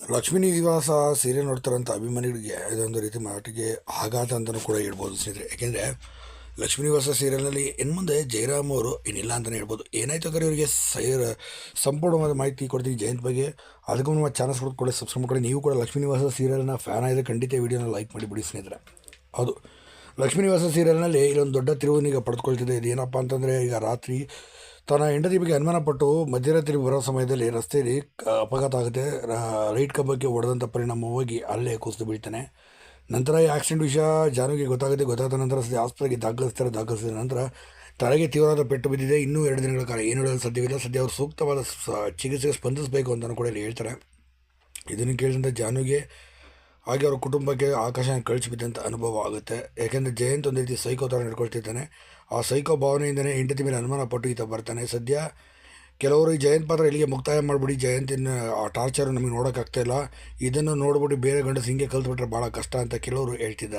ಲಕ್ಷ್ಮೀ ನಿವಾಸ ಸೀರಿಯಲ್ ನೋಡ್ತಾರಂಥ ಅಭಿಮಾನಿಗಳಿಗೆ ಇದೊಂದು ರೀತಿ ಮಾಟಿಗೆ ಆಘಾತ ಅಂತಲೂ ಕೂಡ ಹೇಳ್ಬೋದು ಸ್ನೇಹಿತರೆ. ಯಾಕೆಂದರೆ ಲಕ್ಷ್ಮೀ ನಿವಾಸ ಸೀರಿಯಲ್ನಲ್ಲಿ ಇನ್ನು ಮುಂದೆ ಜಯರಾಮ್ ಅವರು ಏನಿಲ್ಲ ಅಂತಲೇ ಹೇಳ್ಬೋದು. ಏನಾಯ್ತು ಅಂದರೆ ಇವರಿಗೆ? ಸೈರ್ ಸಂಪೂರ್ಣವಾದ ಮಾಹಿತಿ ಕೊಡ್ತೀವಿ ಜಯಂತ್ ಬಗ್ಗೆ. ಅದಕ್ಕೂ ನಮ್ಮ ಚಾನಲ್ಸ್ ಕೂಡ ಸಬ್ಸ್ಕ್ರೈಬ್ ಮಾಡಿ. ನೀವು ಕೂಡ ಲಕ್ಷ್ಮೀ ನಿವಾಸ ಸೀರಿಯಲ್ನ ಫ್ಯಾನ್ ಆಗಿದ್ರೆ ಖಂಡಿತ ವೀಡಿಯೋನ ಲೈಕ್ ಮಾಡಿ ಬಿಡಿ ಸ್ನೇಹಿತರೆ. ಹೌದು. ಲಕ್ಷ್ಮೀ ನಿವಾಸ ಸೀರಿಯಲ್ನಲ್ಲಿ ಇಲ್ಲೊಂದು ದೊಡ್ಡ ತಿರುವನ್ನೀಗ ಪಡೆದುಕೊಳ್ತಿದೆ. ಇದೇನಪ್ಪ ಅಂತಂದರೆ ಈಗ ರಾತ್ರಿ ತನ್ನ ಹೆಂಡತಿ ಬಗ್ಗೆ ಅನುಮಾನಪಟ್ಟು ಮಧ್ಯರಾತ್ರಿ ಬರೋ ಸಮಯದಲ್ಲಿ ರಸ್ತೆಯಲ್ಲಿ ಅಪಘಾತ ಆಗುತ್ತೆ. ರೈಟ್ ಕಂಬಕ್ಕೆ ಹೊಡೆದಂಥ ಪರಿಣಾಮವಾಗಿ ಅಲ್ಲೇ ಕುಸಿದು ಬೀಳ್ತಾನೆ. ನಂತರ ಈ ಆಕ್ಸಿಡೆಂಟ್ ವಿಷಯ ಜಾನುಗೆ ಗೊತ್ತಾಗುತ್ತೆ. ಗೊತ್ತಾದ ನಂತರ ಸದ್ಯ ಆಸ್ಪತ್ರೆಗೆ ದಾಖಲಿಸ್ತಾರೆ. ದಾಖಲಿಸಿದ ನಂತರ ತಲೆಗೆ ತೀವ್ರವಾದ ಪೆಟ್ಟು ಬಿದ್ದಿದೆ. ಇನ್ನೂ ಎರಡು ದಿನಗಳ ಕಾಲ ಏನು ಹೇಳಲು ಸಾಧ್ಯವಿಲ್ಲ. ಸದ್ಯ ಅವರು ಸೂಕ್ತವಾದ ಚಿಕಿತ್ಸೆಗೆ ಸ್ಪಂದಿಸಬೇಕು ಅಂತಲೂ ಕೂಡ ಇಲ್ಲಿ ಹೇಳ್ತಾರೆ. ಇದನ್ನು ಕೇಳಿದಂಥ ಜಾನುಗೆ ಹಾಗೆ ಅವ್ರ ಕುಟುಂಬಕ್ಕೆ ಆಕಾಶ ಕಳಿಸಿಬಿದ್ದಂಥ ಅನುಭವ ಆಗುತ್ತೆ. ಯಾಕೆಂದರೆ ಜಯಂತ್ ಒಂದು ರೀತಿ ಸೈಕೋ ಥರ ನಡ್ಕೊಳ್ತಿದ್ದಾನೆ. ಆ ಸೈಕೋ ಭಾವನೆಯಿಂದನೇ ಹೆಂಡತಿ ಮೇಲೆ ಅನುಮಾನ ಪಟ್ಟು ಈತ ಬರ್ತಾನೆ. ಸದ್ಯ ಕೆಲವರು ಈ ಜಯಂತ್ ಪಾತ್ರ ಇಲ್ಲಿಗೆ ಮುಕ್ತಾಯ ಮಾಡಿಬಿಡಿ, ಜಯಂತಿನ ಆ ಟಾರ್ಚರ್ ನಮಗೆ ನೋಡೋಕ್ಕಾಗ್ತಾ ಇಲ್ಲ. ಇದನ್ನು ನೋಡ್ಬಿಟ್ಟು ಬೇರೆ ಗಂಡಸು ಹಿಂಗೆ ಕಲ್ತ್ಬಿಟ್ರೆ ಭಾಳ ಕಷ್ಟ ಅಂತ ಕೆಲವರು ಹೇಳ್ತಿದ್ದಾರೆ.